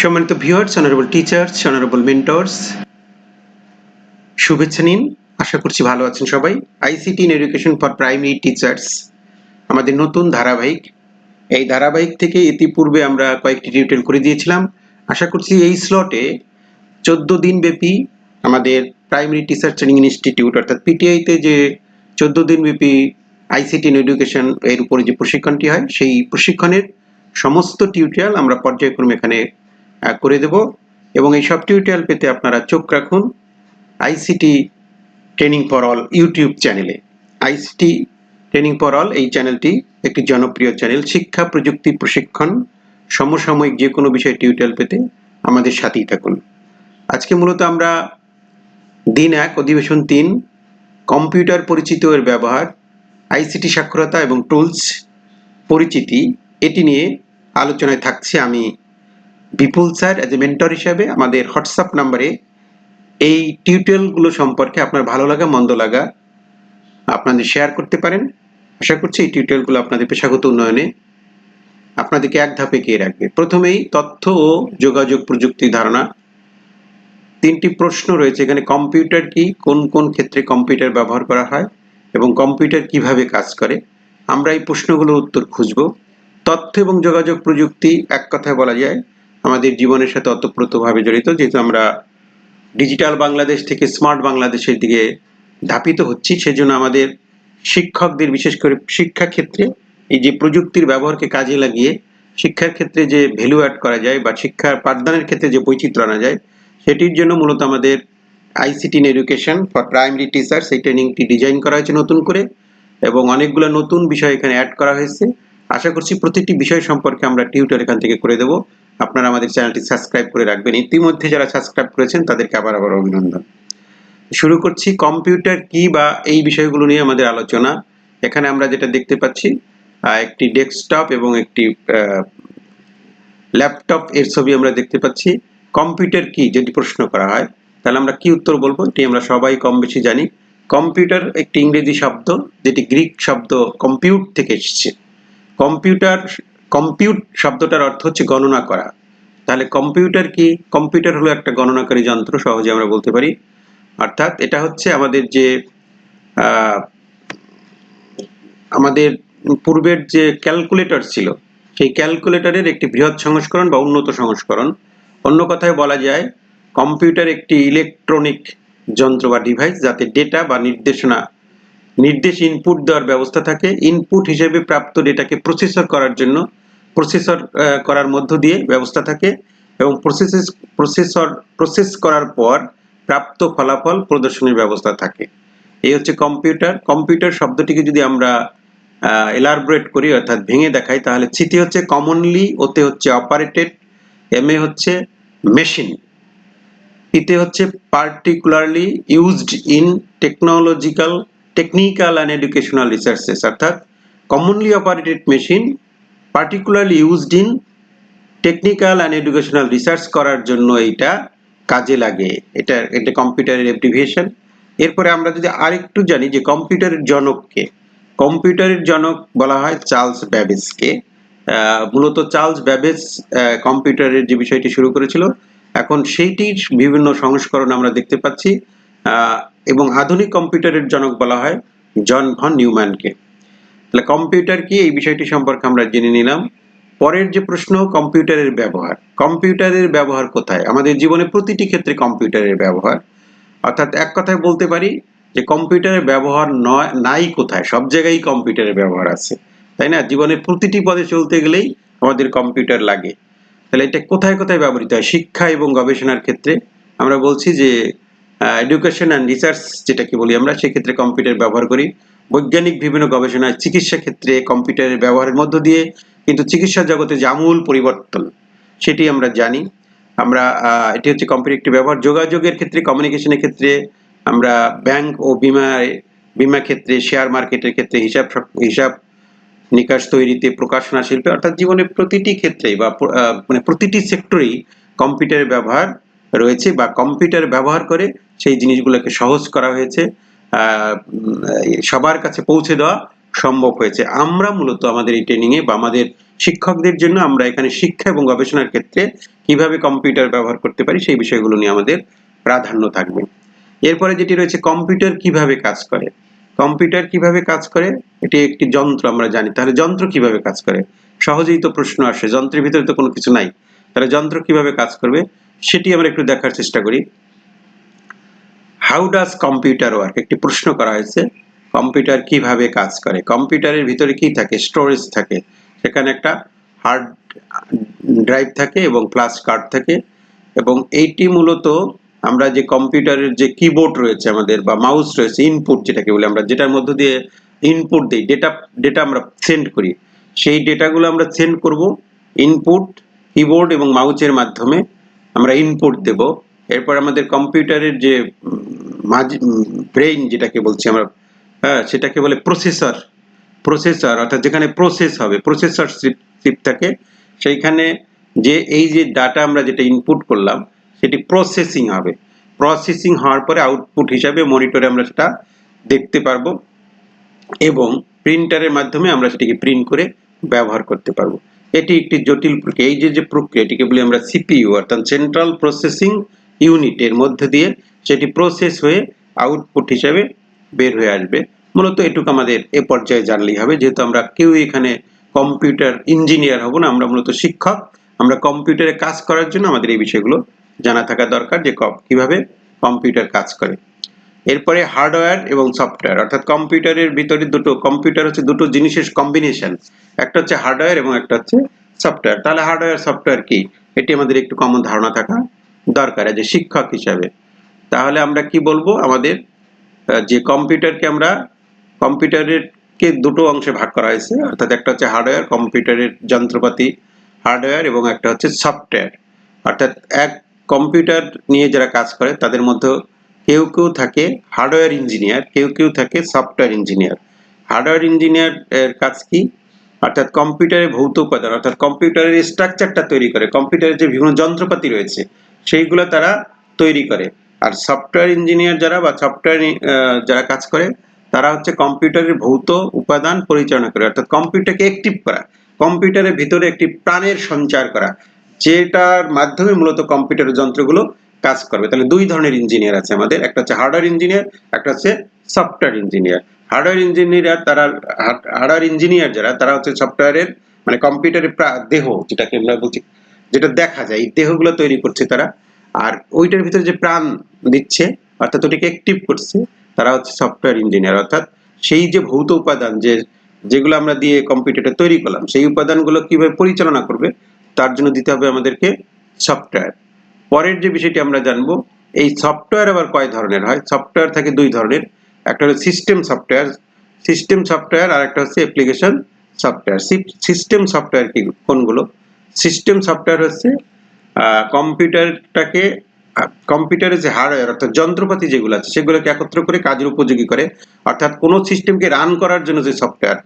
সম্মানিত viewers honourable teachers honourable mentors শুভেচ্ছা নিন। আশা করছি ভালো আছেন সবাই। ICT in education for primary teachers আমাদের নতুন ধারাবাহিক। এই ধারাবাহিক থেকে ইতিপূর্বে আমরা কয়েকটি টিউটোরিয়াল করে দিয়েছিলাম। আশা করছি এই স্লটে চোদ্দ দিন ব্যাপী আমাদের প্রাইমারি টিচার ট্রেনিং ইনস্টিটিউট অর্থাৎ পিটিআইতে যে চোদ্দ দিন ব্যাপী আইসিটি ইন এডুকেশন এর উপরে যে প্রশিক্ষণটি হয়, সেই প্রশিক্ষণের সমস্ত টিউটোরিয়াল আমরা পর্যায়ক্রমে এখানে করে দেব। এবং এই সব টিউটোরিয়াল পেতে আপনারা চোখ রাখুন ICT training for all YouTube চ্যানেলে আইসিটি ট্রেনিং ফর অল এই চ্যানেলটি একটি জনপ্রিয় চ্যানেল শিক্ষা, প্রযুক্তি, প্রশিক্ষণ, সমসাময়িক যে কোনো বিষয়ে টিউটোরিয়াল পেতে আমাদের সাথেই থাকুন। আজকে মূলত আমরা দিন এক, অধিবেশন তিন কম্পিউটার পরিচিত এর ব্যবহার আইসিটি সাক্ষরতা এবং টুলস পরিচিতি, এটি নিয়ে আলোচনায় থাকছে আমি Bipul sir as a mentor হিসাবে আমাদের হোয়াটসঅ্যাপ নাম্বারে এই টিউটোরিয়ালগুলো সম্পর্কে আপনার ভালো লাগা, মন্দ লাগা আপনাদের শেয়ার করতে পারেন। আশা করছি এই টিউটোরিয়ালগুলো আপনাদের পেশাগত উন্নয়নে আপনাদেরকে এক ধাপে এগিয়ে রাখবে। প্রথমেই তথ্য ও যোগাযোগ প্রযুক্তি ধারণা। তিনটি প্রশ্ন রয়েছে, এখানে কম্পিউটার কি, কোন কোন ক্ষেত্রে কম্পিউটার ব্যবহার করা হয় এবং কম্পিউটার কীভাবে কাজ করে? আমরা এই প্রশ্নগুলোর উত্তর খুঁজব। তথ্য এবং যোগাযোগ প্রযুক্তি, এক কথায় বলা যায় আমাদের জীবনের সাথে অতপ্রতভাবে জড়িত, যেহেতু আমরা ডিজিটাল বাংলাদেশ থেকে স্মার্ট বাংলাদেশের দিকে ধাপিত হচ্ছি, সেজন্য আমাদের শিক্ষকদের, বিশেষ করে শিক্ষা ক্ষেত্রে এই যে প্রযুক্তির ব্যবহারকে কাজে লাগিয়ে শিক্ষার ক্ষেত্রে যে ভ্যালু অ্যাড করা যায় বা শিক্ষার পাঠদানের ক্ষেত্রে যে বৈচিত্র্য আনা যায়, সেটির জন্য মূলত আমাদের ICT in education for primary teachers এই ট্রেনিংটি ডিজাইন করা হয়েছে নতুন করে এবং অনেকগুলো নতুন বিষয় এখানে অ্যাড করা হয়েছে। আশা করছি প্রতিটি বিষয় সম্পর্কে আমরা টিউটার এখান থেকে করে দেব। আপনারা আমাদের চ্যানেলটি সাবস্ক্রাইব করে রাখবেন। ইতিমধ্যে যারা সাবস্ক্রাইব করেছেন, তাদেরকে আবার আবার অভিনন্দন। শুরু করছি কম্পিউটার কি বা এই বিষয়গুলো নিয়ে আমাদের আলোচনা। এখানে আমরা যেটা দেখতে পাচ্ছি একটি ডেস্কটপ এবং একটি ল্যাপটপ। এর ছবি আমরা দেখতে পাচ্ছি। কম্পিউটার কি, যদি প্রশ্ন করা হয়, তাহলে আমরা কি উত্তর বলব? এটি আমরা সবাই কম বেশি জানি। কম্পিউটার একটি ইংরেজি শব্দ, যেটি গ্রিক শব্দ কম্পিউট থেকে এসেছে। কম্পিউটার কম্পিউট শব্দটার অর্থ হচ্ছে গণনা করা। তাহলে কম্পিউটার কি? কম্পিউটার হলো একটা গণনাকারী যন্ত্র, সহজে আমরা বলতে পারি। অর্থাৎ এটা হচ্ছে আমাদের যে আমাদের পূর্বের যে ক্যালকুলেটর ছিল, সেই ক্যালকুলেটরের একটি বৃহৎ সংস্করণ বা উন্নত সংস্করণ। অন্য কথায় বলা যায় কম্পিউটার একটি ইলেকট্রনিক যন্ত্র বা ডিভাইস যাতে ডেটা বা নির্দেশনা, নির্দেশ ইনপুট দেওয়ার ব্যবস্থা থাকে। ইনপুট হিসেবে প্রাপ্ত ডেটাকে প্রসেসর করার জন্য প্রসেসর করার মধ্য দিয়ে ব্যবস্থা থাকে এবং প্রসেসেস প্রসেসর প্রসেস করার পর প্রাপ্ত ফলাফল প্রদর্শনের ব্যবস্থা থাকে। এই হচ্ছে কম্পিউটার কম্পিউটার শব্দটিকে যদি আমরা এলারব্রেট করি, অর্থাৎ ভেঙে দেখাই, তাহলে সিটি হচ্ছে কমনলি ওতে হচ্ছে অপারেটেড এম এ হচ্ছে মেশিন ইতে হচ্ছে particularly used in technological technical and educational researches অর্থাৎ commonly operated machine particularly used in technical and educational research করার জন্য এইটা কাজে লাগে। এটা এটা কম্পিউটারের অ্যাপ্রিভিয়েশন এরপরে আমরা যদি আরেকটু জানি যে কম্পিউটারের জনককে কম্পিউটারের জনক বলা হয় চার্লস ব্যাবেজকে। মূলত চার্লস ব্যাবেজ কম্পিউটারের যে বিষয়টি শুরু করেছিল, এখন সেইটির বিভিন্ন সংস্করণ আমরা দেখতে পাচ্ছি। এবং আধুনিক কম্পিউটারের জনক বলা হয় জন ভন নিউম্যানকে। তাহলে কম্পিউটার কি? এই বিষয়টি সম্পর্কে আমরা জেনে নিলাম। পরের যে প্রশ্ন কম্পিউটারের ব্যবহার। কম্পিউটারের ব্যবহার কোথায়? আমাদের জীবনে প্রতিটি ক্ষেত্রে কম্পিউটারের ব্যবহার। অর্থাৎ এক কথায় বলতে পারি যে কম্পিউটারের ব্যবহার নয়, নাই কোথায়? সব জায়গায় কম্পিউটারের ব্যবহার আছে। তাই না? জীবনের প্রতিটি পদে চলতে গেলেই আমাদের কম্পিউটার লাগে। তাহলে এটা কোথায় কোথায় ব্যবহৃত হয়? শিক্ষা এবং গবেষণার ক্ষেত্রে আমরা বলছি যে এডুকেশন অ্যান্ড রিসার্চ যেটাকে বলি আমরা, সেক্ষেত্রে কম্পিউটার ব্যবহার করি। বৈজ্ঞানিক বিভিন্ন গবেষণায় চিকিৎসা ক্ষেত্রে কম্পিউটারের ব্যবহারের মধ্য দিয়ে কিন্তু চিকিৎসা জগতে যে আমূল পরিবর্তন, সেটি আমরা জানি। আমরা এটি হচ্ছে কম্পিউটার একটি ব্যবহার। যোগাযোগের ক্ষেত্রে কমিউনিকেশনের ক্ষেত্রে আমরা ব্যাংক ও বিমা বিমা ক্ষেত্রে শেয়ার মার্কেটের ক্ষেত্রে হিসাব হিসাব নিকাশ তৈরিতে প্রকাশনা শিল্পে, অর্থাৎ জীবনের প্রতিটি ক্ষেত্রে বা মানে প্রতিটি সেক্টরেই কম্পিউটারের ব্যবহার রয়েছে বা কম্পিউটার ব্যবহার করে সেই জিনিসগুলোকে সহজ করা হয়েছে। সবার কাছে পৌঁছে দেওয়া সম্ভব হয়েছে। আমরা মূলত আমাদের এই ট্রেনিং এ বা আমাদের শিক্ষকদের জন্য আমরা এখানে শিক্ষা এবং গবেষণার ক্ষেত্রে কীভাবে কম্পিউটার ব্যবহার করতে পারি সেই বিষয়গুলো নিয়ে আমাদের প্রাধান্য থাকবে। এরপরে যেটি রয়েছে কম্পিউটার কীভাবে কাজ করে? কম্পিউটার কীভাবে কাজ করে? এটি একটি যন্ত্র আমরা জানি। তাহলে যন্ত্র কীভাবে কাজ করে? সহজেই তো প্রশ্ন আসে, যন্ত্রের ভিতরে তো কোনো কিছু নাই। তাহলে যন্ত্র কীভাবে কাজ করবে? সেটি আমরা একটু দেখার চেষ্টা করি। হাউ ডাজ কম্পিউটার ওয়ার্ক একটি প্রশ্ন করা হয়েছে কম্পিউটার কীভাবে কাজ করে? কম্পিউটারের ভিতরে কি থাকে? স্টোরেজ থাকে। সেখানে একটা হার্ড ড্রাইভ থাকে এবং ফ্ল্যাশ কার্ড থাকে। এবং এইটি মূলত আমরা যে কম্পিউটারের যে কিবোর্ড রয়েছে আমাদের বা মাউস রয়েছে ইনপুট যেটাকে বলি আমরা, যেটার মধ্য দিয়ে ইনপুট দিই ডেটা ডেটা আমরা সেন্ড করি। সেই ডেটাগুলো আমরা সেন্ড করব ইনপুট কিবোর্ড এবং মাউসের মাধ্যমে আমরা ইনপুট দেব। এরপর আমাদের কম্পিউটারের যে ব্রেইন যেটাকে বলছি আমরা হ্যাঁ সেটাকে বলে প্রসেসর প্রসেসর অর্থাৎ যেখানে প্রসেস হবে প্রসেসর চিপ থাকে, সেইখানে যে, এই যে ডাটা আমরা যেটা ইনপুট করলাম, সেটি প্রসেসিং হবে। প্রসেসিং হওয়ার পরে আউটপুট হিসাবে মনিটরে আমরা সেটা দেখতে পারব এবং প্রিন্টারের মাধ্যমে আমরা সেটিকে প্রিন্ট করে ব্যবহার করতে পারব। এটি একটি জটিল প্রক্রিয়া। এই যে যে প্রক্রিয়া, এটিকে বলি আমরা সিপিইউ অর্থাৎ সেন্ট্রাল প্রসেসিং ইউনিটের মধ্যে দিয়ে সেটি প্রসেস হয়ে আউটপুট হিসাবে বের হয়ে আসবে। মূলত এটুকু আমাদের এ পর্যায়ে জানলেই হবে। যেহেতু আমরা কেউ এখানে কম্পিউটার ইঞ্জিনিয়ার হব না, আমরা মূলত শিক্ষক। আমরা কম্পিউটারে কাজ করার জন্য আমাদের এই বিষয়গুলো জানা থাকা দরকার যে কীভাবে কম্পিউটার কাজ করে। এরপরে হার্ডওয়্যার এবং সফটওয়্যার অর্থাৎ কম্পিউটারের ভিতরে দুটো কম্পিউটার হচ্ছে দুটো জিনিসের কম্বিনেশন একটা হচ্ছে হার্ডওয়্যার এবং একটা হচ্ছে সফটওয়্যার তাহলে হার্ডওয়্যার সফটওয়্যার কি? এটি আমাদের একটু কমন ধারণা থাকা দরকার যে শিক্ষক হিসাবে। তাহলে আমরা কি বলব? আমাদের যে কম্পিউটারকে আমরা কম্পিউটারের কে দুটো অংশে ভাগ করা হয়েছে। অর্থাৎ একটা হচ্ছে হার্ডওয়্যার, কম্পিউটারের যন্ত্রপাতি, হার্ডওয়্যার এবং একটা হচ্ছে সফটওয়্যার। অর্থাৎ এক কম্পিউটার নিয়ে যারা কাজ করে, তাদের মধ্যে কেউ কেউ থাকে হার্ডওয়্যার ইঞ্জিনিয়ার, কেউ কেউ থাকে সফটওয়্যার ইঞ্জিনিয়ার। হার্ডওয়্যার ইঞ্জিনিয়ার এর কাজ কি? অর্থাৎ কম্পিউটারের ভৌত উপাদান, অর্থাৎ কম্পিউটারের স্ট্রাকচারটা তৈরি করে, কম্পিউটারের যে বিভিন্ন যন্ত্রপাতি রয়েছে সেইগুলো তারা তৈরি করে। আর সফটওয়্যার ইঞ্জিনিয়ার যারা বা সফটওয়্যার যারা কাজ করে, তারা হচ্ছে কম্পিউটারের ভৌত উপাদান পরিচালনা করে। অর্থাৎ কম্পিউটারকে অ্যাক্টিভ করা। কম্পিউটারের ভিতরে একটি প্রাণের সঞ্চার করা। যেটার মাধ্যমে মূলত কম্পিউটারের যন্ত্রগুলো কাজ করবে। তাহলে দুই ধরনের ইঞ্জিনিয়ার আছে আমাদের। একটা হচ্ছে হার্ডওয়্যার ইঞ্জিনিয়ার একটা হচ্ছে সফটওয়্যার ইঞ্জিনিয়ার হার্ডওয়্যার ইঞ্জিনিয়ার তারা হার্ডওয়্যার ইঞ্জিনিয়ার যারা, তারা হচ্ছে সফটওয়্যারের মানে কম্পিউটারের দেহ যেটাকে আমরা বলছি যেটা দেখা যায়, এই দেহগুলো তৈরি করছে তারা। আর ওইটার ভিতরে যে প্রাণ দিচ্ছে, অর্থাৎ ওটাকে অ্যাক্টিভ করছে, তারা হচ্ছে সফটওয়্যার ইঞ্জিনিয়ার অর্থাৎ সেই যে ভৌত উপাদান যে, যেগুলো আমরা দিয়ে কম্পিউটারটা তৈরি করলাম, সেই উপাদানগুলো কীভাবে পরিচালনা করবে, তার জন্য দিতে হবে আমাদেরকে সফটওয়্যার পরের যে বিষয়টি আমরা জানব, এই সফটওয়্যার আবার কয় ধরনের হয়? সফটওয়্যার থাকে দুই ধরনের। একটা হলো সিস্টেম সফটওয়্যার সিস্টেম সফটওয়্যার আর একটা হচ্ছে অ্যাপ্লিকেশন সফটওয়্যার সিস্টেম সফটওয়্যার কি? কোনগুলো? সিস্টেম সফটওয়্যার হচ্ছে কম্পিউটারটাকে কম্পিউটারের যে হার্ডওয়্যার অর্থাৎ যন্ত্রপাতি যেগুলো আছে, সেগুলোকে একত্র করে কাজের উপযোগী করে, অর্থাৎ কোনো সিস্টেমকে রান করার জন্য যে সফটওয়্যার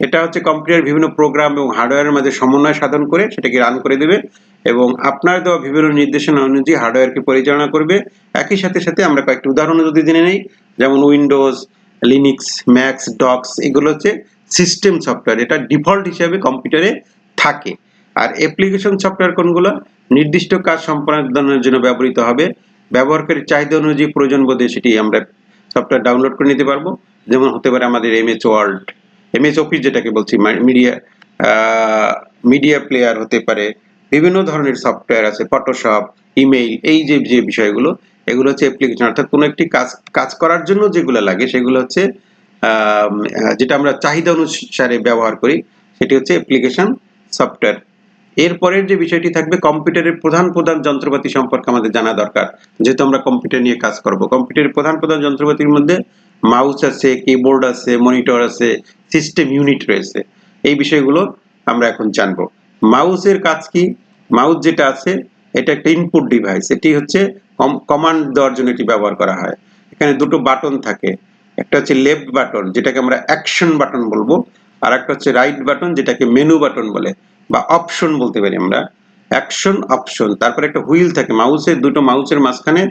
এটা হচ্ছে কম্পিউটার বিভিন্ন প্রোগ্রাম এবং হার্ডওয়্যারের মাঝে সমন্বয় সাধন করে সেটাকে রান করে দেবে এবং আপনার দেওয়া বিভিন্ন নির্দেশনা অনুযায়ী হার্ডওয়্যারকে পরিচালনা করবে। একই সাথে সাথে আমরা কয়েকটি উদাহরণ যদি জেনে নেই, যেমন উইন্ডোজ লিনিক্স ম্যাক্স ডক্স এগুলো হচ্ছে সিস্টেম সফটওয়্যার এটা ডিফল্ট হিসাবে কম্পিউটারে থাকে। আর অ্যাপ্লিকেশন সফটওয়্যার কোনগুলো? নির্দিষ্ট কাজ সম্পাদনের জন্য ব্যবহৃত হবে। ব্যবহারকারীর চাহিদা অনুযায়ী প্রয়োজন বোধে সেটি আমরা সফটওয়্যার ডাউনলোড করে নিতে পারব। যেমন হতে পারে আমাদের M S world M S office যেটাকে বলছি মিডিয়া মিডিয়া প্লেয়ার হতে পারে। বিভিন্ন ধরনের সফটওয়্যার আছে ফটোশপ ইমেইল এই যে যে বিষয়গুলো, এগুলো হচ্ছে অ্যাপ্লিকেশন অর্থাৎ কোনো একটি কাজ কাজ করার জন্য যেগুলো লাগে, সেগুলো হচ্ছে যেটা আমরা চাহিদা অনুসারে ব্যবহার করি, সেটি হচ্ছে অ্যাপ্লিকেশন সফটওয়্যার এরপরের যে বিষয়টি থাকবে, কম্পিউটারের প্রধান প্রধান যন্ত্রপাতি সম্পর্কে আমাদের জানা দরকার। যেহেতু আমরা কম্পিউটার নিয়ে কাজ করব, কম্পিউটারের প্রধান প্রধান যন্ত্রপাতির মধ্যে মাউস আছে, কিবোর্ড আছে, মনিটর আছে, সিস্টেম ইউনিট রয়েছে। এই বিষয়গুলো আমরা এখন জানব। মাউসের কাজ কি? মাউস যেটা আছে, এটা একটা ইনপুট ডিভাইস এটি হচ্ছে কমান্ড দেওয়ার জন্য এটি ব্যবহার করা হয়। এখানে দুটো বাটন থাকে, একটা হচ্ছে লেফট বাটন যেটাকে আমরা অ্যাকশন বাটন বলব আর একটা হচ্ছে রাইট বাটন যেটাকে মেনু বাটন বলে। বা অপশন বলতে পারি আমরা। অ্যাকশন অপশন তারপরে একটা হুইল থাকে মাউসের দুটো মাউসের মাঝখানে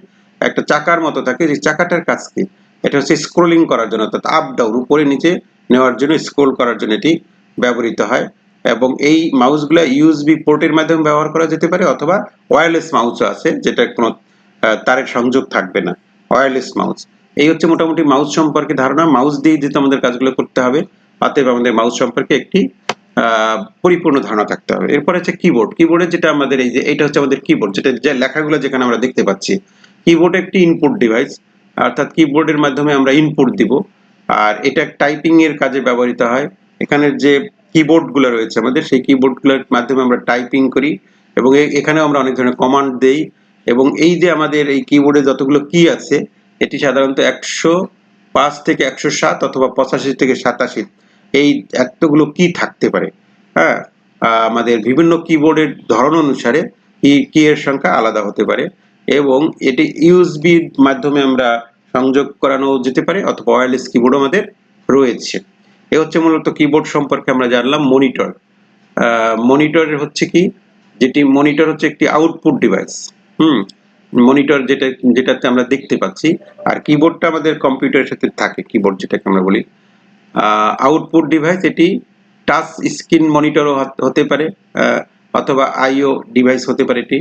একটা চাকার মতো থাকে, যে চাকাটার কাজ কি? এটা হচ্ছে স্ক্রোলিং করার জন্য, অর্থাৎ আপ ডাউন উপরে, নিচে নেওয়ার জন্য স্ক্রোল করার জন্য এটি ব্যবহৃত হয়। এবং এই মাউসগুলো ইউএসবি পোর্টের মাধ্যমে ব্যবহার করা যেতে পারে, অথবা ওয়্যারলেস মাউসও আছে, যেটা কোনো তারের সংযোগ থাকবে না। ওয়্যারলেস মাউস এই হচ্ছে মোটামুটি মাউস সম্পর্কে ধারণা। মাউস দিয়ে যেহেতু আমাদের কাজগুলো করতে হবে, অতএব আমাদের মাউস সম্পর্কে একটি পরিপূর্ণ ধারণা থাকতে হবে। এরপর হচ্ছে কিবোর্ড কিবোর্ডে যেটা আমাদের এই যে এটা হচ্ছে আমাদের কিবোর্ড যেটা যে লেখাগুলো যেখানে আমরা দেখতে পাচ্ছি। কিবোর্ড একটি ইনপুট ডিভাইস অর্থাৎ কিবোর্ডের মাধ্যমে আমরা ইনপুট দিব। আর এটা টাইপিং এর কাজে ব্যবহৃত হয়। এখানে যে কিবোর্ডগুলো রয়েছে আমাদের, সেই কিবোর্ডগুলোর মাধ্যমে আমরা টাইপিং করি এবং এখানেও আমরা অনেক ধরনের কমান্ড দেই। এবং এই যে আমাদের এই কিবোর্ডে যতগুলো কি আছে, এটি সাধারণত একশো পাঁচ থেকে একশো সাত অথবা পঁচাশি থেকে সাতাশি এই এতগুলো কি থাকতে পারে। হ্যাঁ? আমাদের বিভিন্ন কিবোর্ডের ধরন অনুসারে কি কি এর সংখ্যা আলাদা হতে পারে এবং এটি ইউএসবির মাধ্যমে আমরা সংযোগ করানো যেতে পারে অথবা ওয়্যারলেস কিবোর্ড আমাদের রয়েছে। এ হচ্ছে মূলত কিবোর্ড সম্পর্কে আমরা জানলাম মনিটর মনিটরের হচ্ছে কি? যেটি মনিটর হচ্ছে একটি আউটপুট ডিভাইস হুম? মনিটর যেটা, যেটাতে আমরা দেখতে পাচ্ছি। আর কিবোর্ডটা আমাদের কম্পিউটারের সাথে থাকে। কিবোর্ড যেটাকে আমরা বলি। আউটপুট ডিভাইস এটি টাচ স্ক্রিন মনিটরও হতে পারে অথবা আইও ডিভাইস হতে পারে এটি।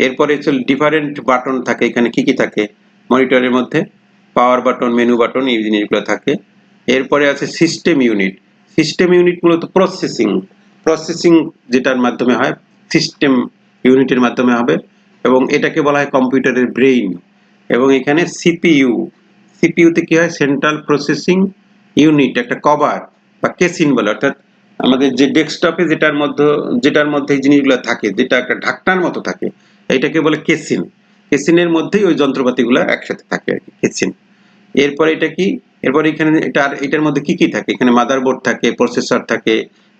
এরপরে ডিফারেন্ট বাটন থাকে, এখানে কি কি থাকে? মনিটরের মধ্যে পাওয়ার বাটন মেনু বাটন এই জিনিসগুলো থাকে। এরপরে আছে সিস্টেম ইউনিট সিস্টেম ইউনিট মূলত প্রসেসিং প্রসেসিং যেটার মাধ্যমে হয় সিস্টেম ইউনিটের মাধ্যমে হবে এবং এটাকে বলা হয় কম্পিউটারের ব্রেইন এবং এখানে সিপিইউ সিপিইউতে কি হয়? সেন্ট্রাল প্রসেসিং ইউনিট একটা কভার বা কেসিন বলে, অর্থাৎ আমাদের যে ডেস্কটপে যেটার মধ্যে যেটার মধ্যে জিনিসগুলো থাকে, যেটা একটা ঢাকনার মতো থাকে, এটাকে বলে কেসিন কেসিনের মধ্যেই ওই যন্ত্রপাতিগুলো একসাথে থাকে আর কি কেসিন এরপরে এটা কি? এরপরে এখানে এটা আর এটার মধ্যে কি কি থাকে? এখানে মাদারবোর্ড থাকে প্রসেসর থাকে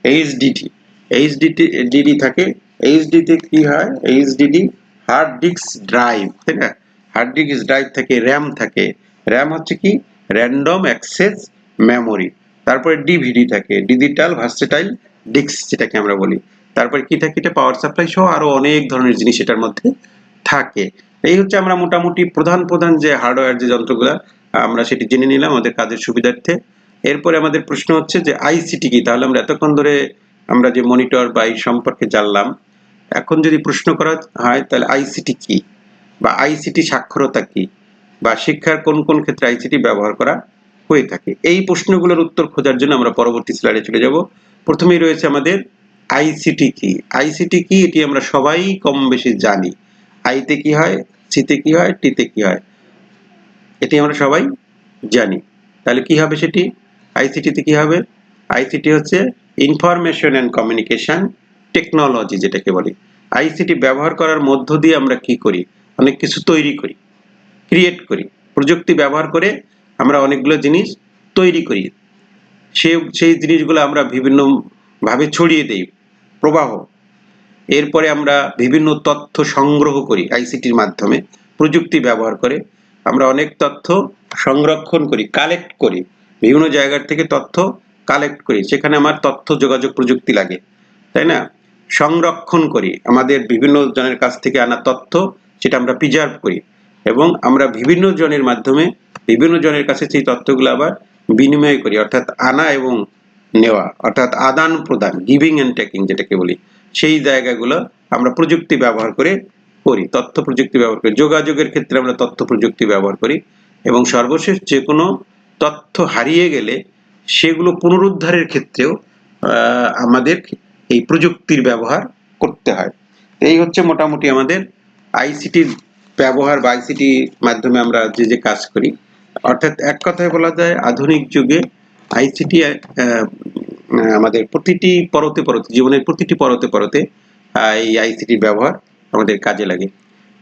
এইচডিডি এইচডিডি ডিডি থাকে এইচডিতে কি হয়? এইচডিডি হার্ড ডিস্ক ড্রাইভ তাই না? হার্ড ডিস্ক ড্রাইভ থাকে র্যাম থাকে। র্যাম হচ্ছে কি? Random access memory. তারপরে ডিভিডি থাকে ডিজিটাল ভার্সেটাইল ডিস্ক যেটাকে আমরা বলি। তারপরে কি থাকে, এটা পাওয়ার সাপ্লাই সহ আরও অনেক ধরনের জিনিস এটার মধ্যে থাকে। এই হচ্ছে আমরা মোটামুটি প্রধান প্রধান যে হার্ডওয়্যার যে যন্ত্রগুলো, আমরা সেটি জেনে নিলাম আমাদের কাজের সুবিধার্থে। এরপরে আমাদের প্রশ্ন হচ্ছে যে আইসিটি কি? তাহলে আমরা এতক্ষণ ধরে আমরা যে মনিটর বা এই সম্পর্কে জানলাম, এখন যদি প্রশ্ন করা হয়, তাহলে আইসিটি কি? বা আইসিটি সাক্ষরতা কি? বা শিক্ষার কোন কোন ক্ষেত্রে আইসিটি ব্যবহার করা হয়ে থাকে। এই প্রশ্নগুলোর উত্তর খোঁজার জন্য আমরা পরবর্তী স্লাইডে চলে যাব। প্রথমেই রয়েছে আমাদের আইসিটি কি? আইসিটি কি? এটি আমরা সবাই কম বেশি জানি। আইতে কি হয়? সিতে কি হয়? টিতে কি হয়? এটি আমরা সবাই জানি। তাহলে কি হবে সেটি? আইসিটিতে কি হবে? আইসিটি হচ্ছে ইনফরমেশন অ্যান্ড কমিউনিকেশন টেকনোলজি যেটাকে বলি। আইসিটি ব্যবহার করার মধ্য দিয়ে আমরা কি করি? অনেক কিছু তৈরি করি। ক্রিয়েট করি। প্রযুক্তি ব্যবহার করে আমরা অনেকগুলো জিনিস তৈরি করি। সে সেই জিনিসগুলো আমরা বিভিন্ন ভাবে ছড়িয়ে দেই, প্রবাহ। এরপরে আমরা বিভিন্ন তথ্য সংগ্রহ করি আইসিটির মাধ্যমে, প্রযুক্তি ব্যবহার করে। আমরা অনেক তথ্য সংরক্ষণ করি, কালেক্ট করি। বিভিন্ন জায়গার থেকে তথ্য কালেক্ট করি, সেখানে আমার তথ্য, যোগাযোগ, প্রযুক্তি লাগে, তাই না? সংরক্ষণ করি, আমাদের বিভিন্ন জনের কাছ থেকে আনা তথ্য, সেটা আমরা প্রিজার্ভ করি। এবং আমরা বিভিন্ন জনের মাধ্যমে বিভিন্ন জনের কাছে সেই তথ্যগুলো আবার বিনিময় করি, অর্থাৎ আনা এবং নেওয়া, অর্থাৎ আদান প্রদান গিভিং অ্যান্ড টেকিং যেটাকে বলি, সেই জায়গাগুলো আমরা প্রযুক্তি ব্যবহার করে করি, তথ্য প্রযুক্তি ব্যবহার করি, যোগাযোগের ক্ষেত্রে আমরা তথ্য প্রযুক্তি ব্যবহার করি এবং সর্বশেষ যে কোনো তথ্য হারিয়ে গেলে সেগুলো পুনরুদ্ধারের ক্ষেত্রেও আমাদের এই প্রযুক্তির ব্যবহার করতে হয়। এই হচ্ছে মোটামুটি আমাদের আইসিটির ব্যবহার বা আইসিটির মাধ্যমে আমরা যে যে কাজ করি। অর্থাৎ এক কথায় বলা যায়, আধুনিক যুগে আইসিটি আমাদের প্রতিটি পরতে পরতে, জীবনের প্রতিটি পরতে পরতে এই আইসিটির ব্যবহার আমাদের কাজে লাগে।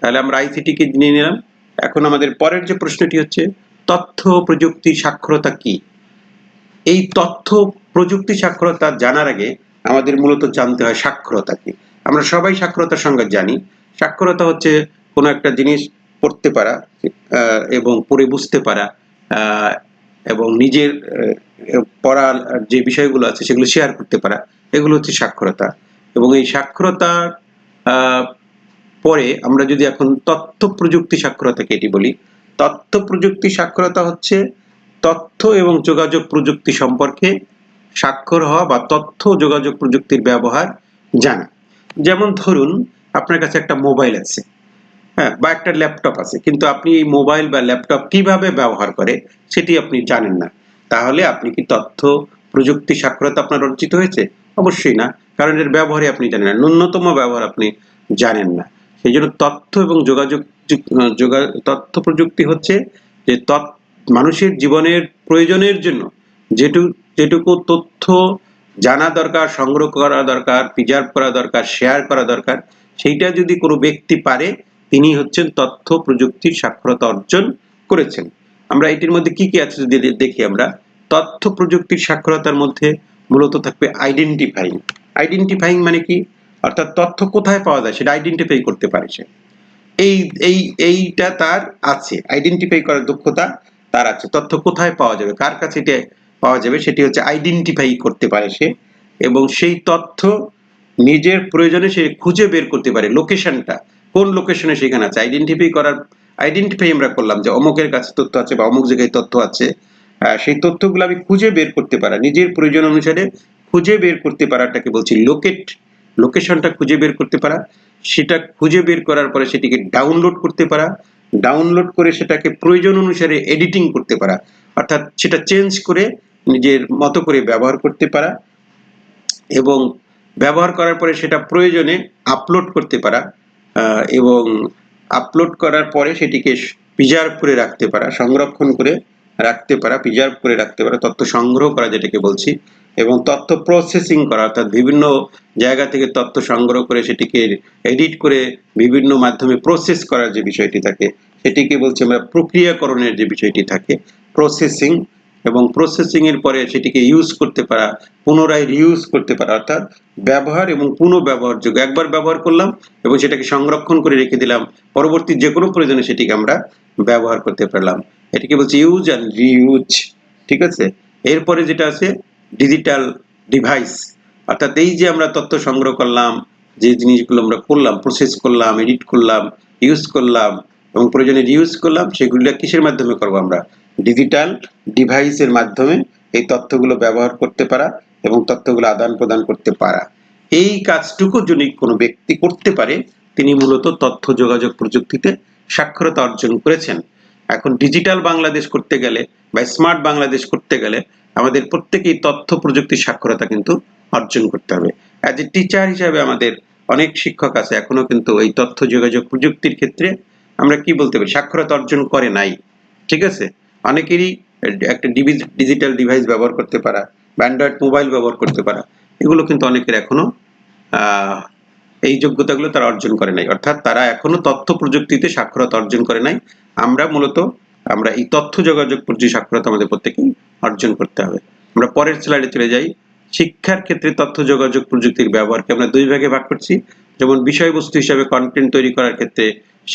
তাহলে আমরা আইসিটিকে নিয়ে নিলাম। এখন আমাদের পরের যে প্রশ্নটি হচ্ছে, তথ্য প্রযুক্তি সাক্ষরতা কি? এই তথ্য প্রযুক্তি সাক্ষরতা জানার আগে আমাদের মূলত জানতে হয় সাক্ষরতা কি। আমরা সবাই সাক্ষরতার সঙ্গে জানি। সাক্ষরতা হচ্ছে কোনো একটা জিনিস পড়তে পারা এবং পড়ে বুঝতে পারা এবং নিজের পড়ার যে বিষয়গুলো আছে সেগুলো শেয়ার করতে পারা এগুলো হচ্ছে সাক্ষরতা। এবং এই সাক্ষরতা আহ, পরে আমরা যদি এখন তথ্য প্রযুক্তি সাক্ষরতাকে এটি বলি তথ্য প্রযুক্তি সাক্ষরতা হচ্ছে তথ্য এবং যোগাযোগ প্রযুক্তি সম্পর্কে স্বাক্ষর হওয়া বা তথ্য যোগাযোগ প্রযুক্তির ব্যবহার জানা। যেমন ধরুন আপনার কাছে একটা মোবাইল আছে। হ্যাঁ বা একটা ল্যাপটপ আছে। কিন্তু আপনি এই মোবাইল বা ল্যাপটপ কীভাবে ব্যবহার করে সেটি আপনি জানেন না। তাহলে আপনি কি তথ্য, প্রযুক্তি সাক্ষরতা আপনার অর্জিত হয়েছে? অবশ্যই না, কারণ এর ব্যবহারে আপনি জানেন না। ন্যূনতম ব্যবহার আপনি জানেন না। সেই জন্য তথ্য এবং যোগাযোগ, যোগা তথ্য প্রযুক্তি হচ্ছে যে মানুষের জীবনের প্রয়োজনের জন্য যেটুকু যেটুকু তথ্য জানা দরকার, সংগ্রহ করা দরকার প্রিজার্ভ করা দরকার শেয়ার করা দরকার, সেইটা যদি কোনো ব্যক্তি পারে তিনি হচ্ছেন তথ্য প্রযুক্তির সাক্ষরতা অর্জন করেছেন। আমরা এটির মধ্যে কি কি আছে যদি দেখি আমরা? তথ্য প্রযুক্তির সাক্ষরতার মধ্যে মূলত থাকবে আইডেন্টিফাইং আইডেন্টিফাইং মানে কি? অর্থাৎ তথ্য কোথায় পাওয়া যায় সেটা আইডেন্টিফাই করতে পারে সে। এই এই, এইটা তার আছে। আইডেন্টিফাই করার দক্ষতা তার আছে। তথ্য কোথায় পাওয়া যাবে? কার কাছে এটা পাওয়া যাবে? সেটি হচ্ছে আইডেন্টিফাই করতে পারে সে এবং সেই তথ্য নিজের প্রয়োজনে সে খুঁজে বের করতে পারে। লোকেশনটা কোন লোকেশনে সেখানে আছে? আইডেন্টিফাই করার আইডেন্টিফাই আমরা করলাম যে অমুকের কাছে তথ্য আছে বা অমুক জায়গায় তথ্য আছে। সেই তথ্যগুলো আমি খুঁজে বের করতে পারা, নিজের প্রয়োজন অনুসারে খুঁজে বের করতে পারাটাকে বলছি লোকেট লোকেশনটা খুঁজে বের করতে পারা। সেটা খুঁজে বের করার পরে সেটিকে ডাউনলোড করতে পারা। ডাউনলোড করে সেটাকে প্রয়োজন অনুসারে এডিটিং করতে পারা। অর্থাৎ সেটা চেঞ্জ করে নিজের মতো করে ব্যবহার করতে পারা এবং ব্যবহার করার পরে সেটা প্রয়োজনে আপলোড করতে পারা। এবং আপলোড করার পরে সেটিকে প্রিজার্ভ করে রাখতে পারা, সংরক্ষণ করে রাখতে পারা প্রিজার্ভ করে রাখতে পারা, তথ্য সংগ্রহ করা যেটাকে বলছি, এবং তথ্য প্রসেসিং করা, অর্থাৎ বিভিন্ন জায়গা থেকে তথ্য সংগ্রহ করে সেটিকে এডিট করে বিভিন্ন মাধ্যমে প্রসেস করার যে বিষয়টি থাকে, সেটিকে বলছি আমরা প্রক্রিয়াকরণের যে বিষয়টি থাকে প্রসেসিং এবং প্রসেসিং এর পরে সেটিকে ইউজ করতে পারা, পুনরায় রিউজ করতে পারা, অর্থাৎ ব্যবহার এবং পুনঃব্যবহারযোগ্য একবার ব্যবহার করলাম এবং সেটাকে সংরক্ষণ করে রেখে দিলাম, পরবর্তী যে কোনো প্রয়োজনে সেটিকে আমরা ব্যবহার করতে পারলাম। এটিকে বলছি ইউজ অ্যান্ড রিউজ ঠিক আছে? এরপরে যেটা আছে ডিজিটাল ডিভাইস অর্থাৎ এই যে আমরা তথ্য সংগ্রহ করলাম, যে জিনিসগুলো আমরা করলাম প্রসেস করলাম এডিট করলাম ইউজ করলাম এবং প্রয়োজনে রিউজ করলাম, সেগুলো কিসের মাধ্যমে করব আমরা? ডিজিটাল ডিভাইসের মাধ্যমে এই তথ্যগুলো ব্যবহার করতে পারা এবং তথ্যগুলো আদান প্রদান করতে পারা। এই কাজটুকু যদি কোনো ব্যক্তি করতে পারে, তিনি মূলত তথ্য যোগাযোগ প্রযুক্তিতে সাক্ষরতা অর্জন করেছেন। এখন ডিজিটাল বাংলাদেশ করতে গেলে বা স্মার্ট বাংলাদেশ করতে গেলে আমাদের প্রত্যেকেই তথ্য প্রযুক্তির সাক্ষরতা কিন্তু অর্জন করতে হবে। অ্যাজ এ টিচার হিসাবে আমাদের অনেক শিক্ষক আছে, এখনও কিন্তু এই তথ্য যোগাযোগ প্রযুক্তির ক্ষেত্রে আমরা কি বলতে পারি? সাক্ষরতা অর্জন করে নাই। ঠিক আছে? অনেকেরই একটা ডিজিটাল ডিভাইস ব্যবহার করতে পারা বা অ্যান্ড্রয়েড মোবাইল ব্যবহার করতে পারা, এগুলো কিন্তু অনেকের এখনও এই যোগ্যতাগুলো তারা অর্জন করে নাই। অর্থাৎ তারা এখনও তথ্য প্রযুক্তিতে সাক্ষরতা অর্জন করে নাই। আমরা মূলত, আমরা এই তথ্য যোগাযোগ প্রযুক্তি সাক্ষরতা আমাদের প্রত্যেকেই অর্জন করতে হবে। আমরা পরের স্লাইডে চলে যাই। শিক্ষার ক্ষেত্রে তথ্য যোগাযোগ প্রযুক্তির ব্যবহারকে আমরা দুই ভাগে ভাগ করছি। যেমন বিষয়বস্তু হিসাবে কন্টেন্ট তৈরি করার ক্ষেত্রে,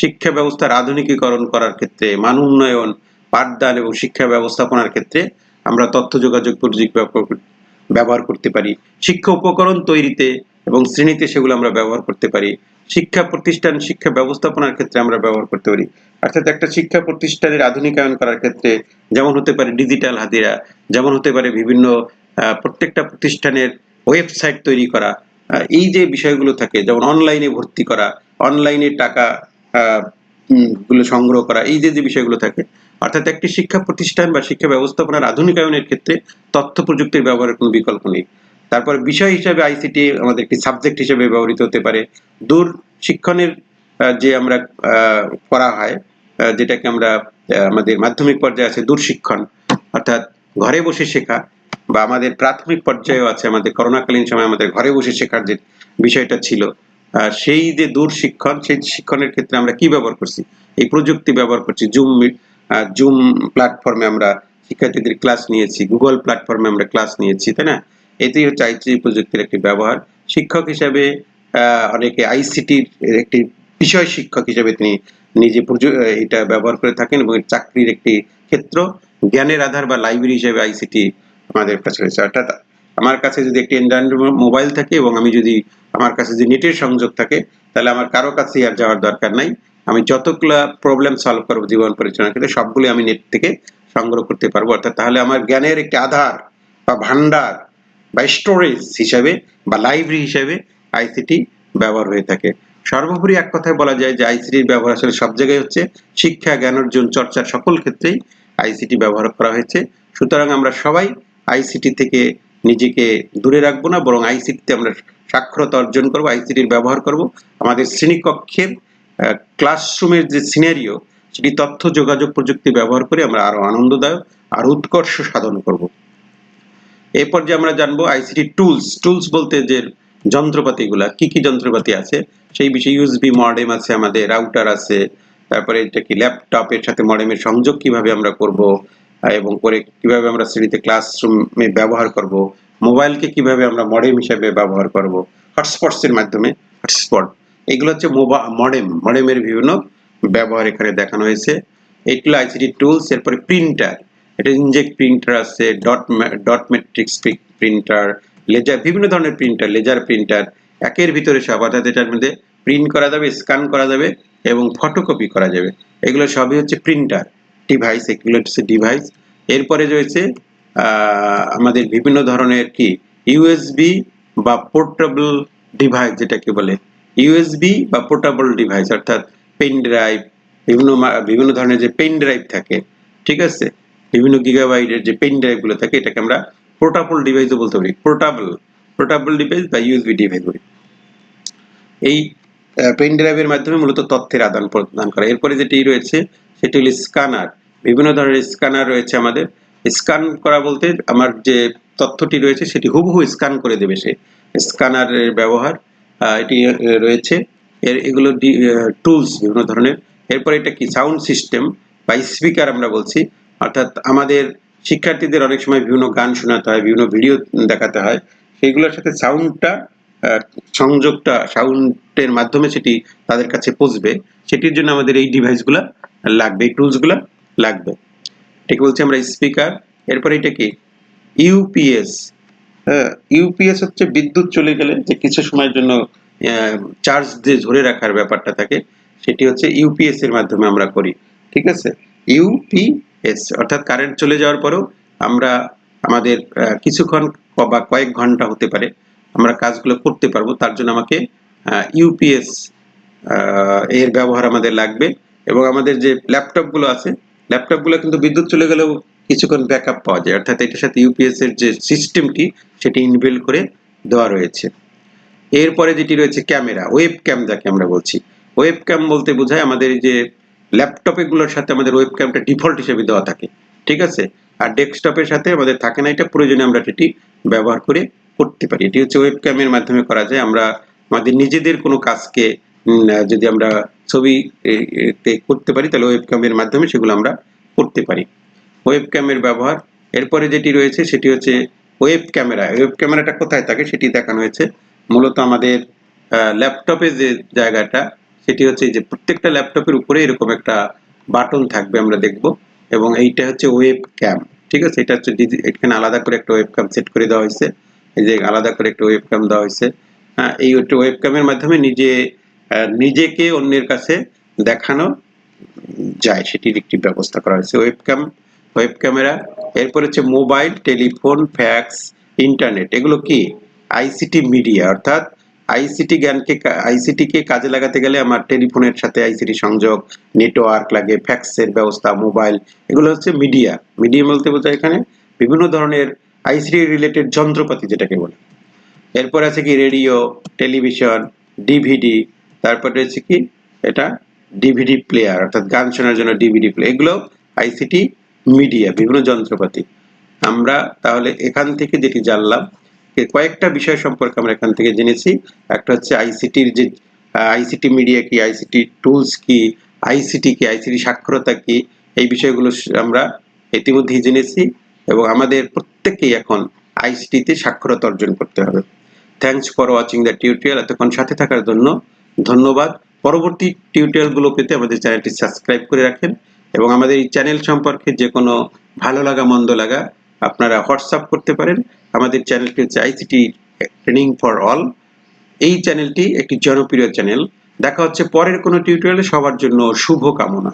শিক্ষা ব্যবস্থার আধুনিকীকরণ করার ক্ষেত্রে, মান উন্নয়ন পাঠদান এবং শিক্ষা ব্যবস্থাপনার ক্ষেত্রে আমরা তথ্য যোগাযোগ প্রযুক্তি ব্যবহার করতে পারি। শিক্ষা উপকরণ তৈরিতে এবং শ্রেণীতে সেগুলো আমরা ব্যবহার করতে পারি। শিক্ষা প্রতিষ্ঠান, শিক্ষা ব্যবস্থাপনার ক্ষেত্রে আমরা ব্যবহার করতে পারি। অর্থাৎ একটা শিক্ষা প্রতিষ্ঠানের আধুনিকায়ন করার ক্ষেত্রে যেমন হতে পারে ডিজিটাল হাতিরা যেমন হতে পারে বিভিন্ন প্রত্যেকটা প্রতিষ্ঠানের ওয়েবসাইট তৈরি করা এই যে বিষয়গুলো থাকে, যেমন অনলাইনে ভর্তি করা অনলাইনে টাকা গুলো সংগ্রহ করা, এই যে যে বিষয়গুলো থাকে অর্থাৎ একটি শিক্ষা প্রতিষ্ঠান বা শিক্ষা ব্যবস্থাপনার আধুনিকায়নের ক্ষেত্রে তথ্য প্রযুক্তির ব্যবহারের কোনো বিকল্প নেই। তারপর বিষয় হিসাবে আইসিটি আমাদের একটি সাবজেক্ট হিসেবে ব্যবহৃত হতে পারে। দূর শিক্ষণের যে আমরা করা হয় যেটাকে আমরা আমাদের মাধ্যমিক পর্যায়ে আছে দূর শিক্ষণ, অর্থাৎ ঘরে বসে শেখা বা আমাদের প্রাথমিক পর্যায়েও আছে আমাদের করোনাকালীন সময় আমাদের ঘরে বসে শেখার যে বিষয়টা ছিল সেই যে দূর শিক্ষণ, সেই শিক্ষণের ক্ষেত্রে আমরা কি ব্যবহার করছি? এই প্রযুক্তি ব্যবহার করছি, জুম জুম প্ল্যাটফর্মে আমরা শিক্ষার্থীদের ক্লাস নিয়েছি গুগল প্ল্যাটফর্মে আমরা ক্লাস নিয়েছি, তাই না? এটি হচ্ছে আইসিটি প্রযুক্তির একটি ব্যবহার। শিক্ষক হিসাবে অনেকে আইসিটির একটি বিষয় শিক্ষক হিসেবে তিনি নিজে এটা ব্যবহার করে থাকেন এবং চাকরির একটি ক্ষেত্র। জ্ঞানের আধার বা লাইব্রেরি হিসেবে আইসিটি আমাদের কাছে রয়েছে। অর্থাৎ আমার কাছে যদি একটি অ্যান্ড্রয়েড মোবাইল থাকে এবং আমি যদি আমার কাছে যদি নেটের সংযোগ থাকে, তাহলে আমার কারও কাছে আর যাওয়ার দরকার নাই। আমি যতগুলা প্রবলেম সলভ করব জীবন পরিচালনা ক্ষেত্রে, সবগুলি আমি নেট থেকে সংগ্রহ করতে পারব। অর্থাৎ তাহলে আমার জ্ঞানের একটি আধার বা ভান্ডার বা স্টোরেজ হিসাবে বা লাইব্রেরি হিসাবে আইসিটি ব্যবহার হয়ে থাকে। সর্বোপরি এক কথায় বলা যায় যে আইসিটির ব্যবহার আসলে সব জায়গায় হচ্ছে। শিক্ষা, জ্ঞান, অর্জন চর্চার সকল ক্ষেত্রেই আইসিটি ব্যবহার করা হয়েছে। সুতরাং আমরা সবাই আইসিটি থেকে নিজেকে দূরে রাখব না, বরং আইসিটিতে আমরা সাক্ষরতা অর্জন করব আইসিটির ব্যবহার করব। আমাদের শ্রেণীকক্ষের ক্লাসরুমের যে সিনারিও সেটি তথ্য, যোগাযোগ, প্রযুক্তি ব্যবহার করে আমরা আরও আনন্দদায়ক আর উৎকর্ষ সাধন করব। এরপর যে আমরা জানব আইসিটি টুলস টুলস বলতে যে যন্ত্রপাতিগুলা কি কি যন্ত্রপাতি আছে? সেই বিষয়ে ইউএসবি মডেম আছে আমাদের রাউটার আছে, তারপরে এটা কি ল্যাপটপের সাথে মডেমের সংযোগ কীভাবে আমরা করব, এবং করে কীভাবে আমরা শ্রেণীতে ক্লাসরুমে ব্যবহার করব মোবাইলকে কীভাবে আমরা মডেম হিসেবে ব্যবহার করব হটস্পটস এর মাধ্যমে হটস্পট এগুলো হচ্ছে মডেম, মডেমের বিভিন্ন ব্যবহার এখানে দেখানো হয়েছে। এইগুলো আইসিটি টুলস এরপরে প্রিন্টার এটা ইনজেক্ট প্রিন্টার আছে dot dot matrix printer laser বিভিন্ন ধরনের প্রিন্টার লেজার প্রিন্টার একের ভিতরে সব, অর্থাৎ এটার মধ্যে প্রিন্ট করা যাবে স্ক্যান করা যাবে এবং ফটোকপি করা যাবে। এগুলো সবই হচ্ছে প্রিন্টার ডিভাইস এগুলো হচ্ছে ডিভাইস এরপরে রয়েছে আমাদের বিভিন্ন ধরনের কি ইউএসবি বা পোর্টেবল ডিভাইস যেটাকে বলে ইউএসবি বা পোর্টেবল ডিভাইস অর্থাৎ পেন ড্রাইভ বিভিন্ন বিভিন্ন ধরনের যে পেন ড্রাইভ থাকে, ঠিক আছে? বিভিন্ন গিগাবাইটের যে পেন ড্রাইভগুলো থাকে, এটাকে আমরা পোর্টেবল ডিভাইসও বলতে পারি। পোর্টেবল পোর্টেবল ডিভাইস বা ইউএসবি ডিভাইস বলি। এই পেন ড্রাইভের মাধ্যমে মূলত তথ্যের আদান প্রদান করা। এরপরে যেটি রয়েছে, সেটি হলো স্ক্যানার বিভিন্ন ধরনের স্ক্যানার রয়েছে আমাদের। স্ক্যান করা বলতে আমার যে তথ্যটি রয়েছে, সেটি হুবহু স্ক্যান করে দেবে সে। স্ক্যানারের ব্যবহার এটি রয়েছে। এর এগুলো টুলস বিভিন্ন ধরনের। এরপর এটা কি? সাউন্ড সিস্টেম বা স্পিকার আমরা বলছি। অর্থাৎ আমাদের শিক্ষার্থীদের অনেক সময় বিভিন্ন গান শোনাতে হয়, বিভিন্ন ভিডিও দেখাতে হয়। সেগুলোর সাথে সাউন্ডটা সংযোগটা সাউন্ডের মাধ্যমে সেটি তাদের কাছে পৌঁছবে। সেটির জন্য আমাদের এই ডিভাইসগুলো লাগবে, এই টুলসগুলো লাগবে। এটাকে বলছি আমরা স্পিকার এরপরে এটা কি? ইউপিএস ইউপিএস হচ্ছে বিদ্যুৎ চলে গেলে যে কিছু সময়ের জন্য চার্জ দিয়ে ধরে রাখার ব্যাপারটা থাকে, সেটি হচ্ছে ইউপিএস এর মাধ্যমে আমরা করি, ঠিক আছে? ইউপিএস অর্থাৎ কারেন্ট চলে যাওয়ার পরেও আমরা আমাদের কিছুক্ষণ বা কয়েক ঘণ্টা হতে পারে, আমরা কাজগুলো করতে পারব, তার জন্য আমাকে ইউপিএস এর ব্যবহার আমাদের লাগবে, এবং আমাদের যে ল্যাপটপগুলো আছে ল্যাপটপগুলো কিন্তু বিদ্যুৎ চলে গেলেও কিছুক্ষণ ব্যাকআপ পাওয়া যায়। অর্থাৎ এটার সাথে ইউপিএস এর যে সিস্টেমটি সেটি ইনবিল্ড করে দেওয়া রয়েছে। এরপরে যেটি রয়েছে ক্যামেরা ওয়েব ক্যাম যাকে আমরা বলছি। ওয়েব ক্যাম বলতে বোঝায় আমাদের যে ল্যাপটপে গুলোর সাথে আমাদের ওয়েব ক্যামটা ডিফল্ট হিসেবে দেওয়া থাকে। ঠিক আছে? আর ডেস্কটপের সাথে আমাদের থাকে না, এটা প্রয়োজনে আমরা এটি ব্যবহার করে করতে পারি। এটি হচ্ছে ওয়েব ক্যামের মাধ্যমে করা যায়। আমরা আমাদের নিজেদের কোনো কাজকে যদি আমরা ছবি করতে পারি, তাহলে ওয়েব ক্যামের মাধ্যমে সেগুলো আমরা করতে পারি। ওয়েব ক্যামের ব্যবহার। এরপরে যেটি রয়েছে সেটি হচ্ছে ওয়েব ক্যামেরা ওয়েব ক্যামেরাটা কোথায় থাকে সেটি দেখানো হয়েছে। মূলত আমাদের ল্যাপটপে যে জায়গাটা, সেটি হচ্ছে যে প্রত্যেকটা ল্যাপটপের উপরে এরকম একটা বাটন থাকবে আমরা দেখব। এবং এইটা হচ্ছে ওয়েব ক্যাম ঠিক আছে? এটা হচ্ছে এখানে আলাদা করে একটা ওয়েব ক্যাম সেট করে দেওয়া হয়েছে। এই যে আলাদা করে একটা ওয়েব ক্যাম দেওয়া হয়েছে। হ্যাঁ এই ওয়েব ক্যামের মাধ্যমে নিজে নিজেকে অন্যের কাছে দেখানো যায়। সেটির একটি ব্যবস্থা করা হয়েছে। ওয়েব ক্যাম ওয়েব ক্যামেরা এরপর হচ্ছে মোবাইল টেলিফোন ফ্যাক্স ইন্টারনেট এগুলো কি? আইসিটি মিডিয়া অর্থাৎ আইসিটি জ্ঞানকে আইসিটি কে কাজে লাগাতে গেলে আমার টেলিফোনের সাথে আইসিটি সংযোগ নেটওয়ার্ক লাগে ফ্যাক্সের ব্যবস্থা মোবাইল এগুলো হচ্ছে মিডিয়া মিডিয়া বলতে বোঝায় এখানে বিভিন্ন ধরনের আইসিটি রিলেটেড যন্ত্রপাতি যেটাকে বলে। এরপর আছে কি রেডিও টেলিভিশন ডিভিডি তারপর রয়েছে কি? এটা ডিভিডি প্লেয়ার অর্থাৎ গান শোনার জন্য ডিভিডি প্লে এগুলো আইসিটি মিডিয়া, বিভিন্ন যন্ত্রপাতি। আমরা তাহলে এখান থেকে যেটি জানলাম কয়েকটা বিষয় সম্পর্কে আমরা এখান থেকে জেনেছি। একটা হচ্ছে আইসিটির যে আইসিটি মিডিয়া কি, আইসিটি টুলস কি, আইসিটি কি, আইসিটি সাক্ষরতা কি, এই বিষয়গুলো আমরা ইতিমধ্যেই জেনেছি এবং আমাদের প্রত্যেককেই এখন আইসিটিতে সাক্ষরতা অর্জন করতে হবে। Thanks for watching the tutorial এতক্ষণ সাথে থাকার জন্য ধন্যবাদ। পরবর্তী টিউটোরিয়ালগুলো পেতে আমাদের চ্যানেলটি সাবস্ক্রাইব করে রাখেন। এবং আমাদের এই চ্যানেল সম্পর্কে যে কোনো ভালো লাগা, মন্দ লাগা, আপনারা হোয়াটসঅ্যাপ করতে পারেন। আমাদের চ্যানেলটি হচ্ছে আইসিটি ট্রেনিং ফর অল এই চ্যানেলটি একটি জনপ্রিয় চ্যানেল দেখা হচ্ছে পরের কোনো টিউটোরিয়ালে সবার জন্য শুভ কামনা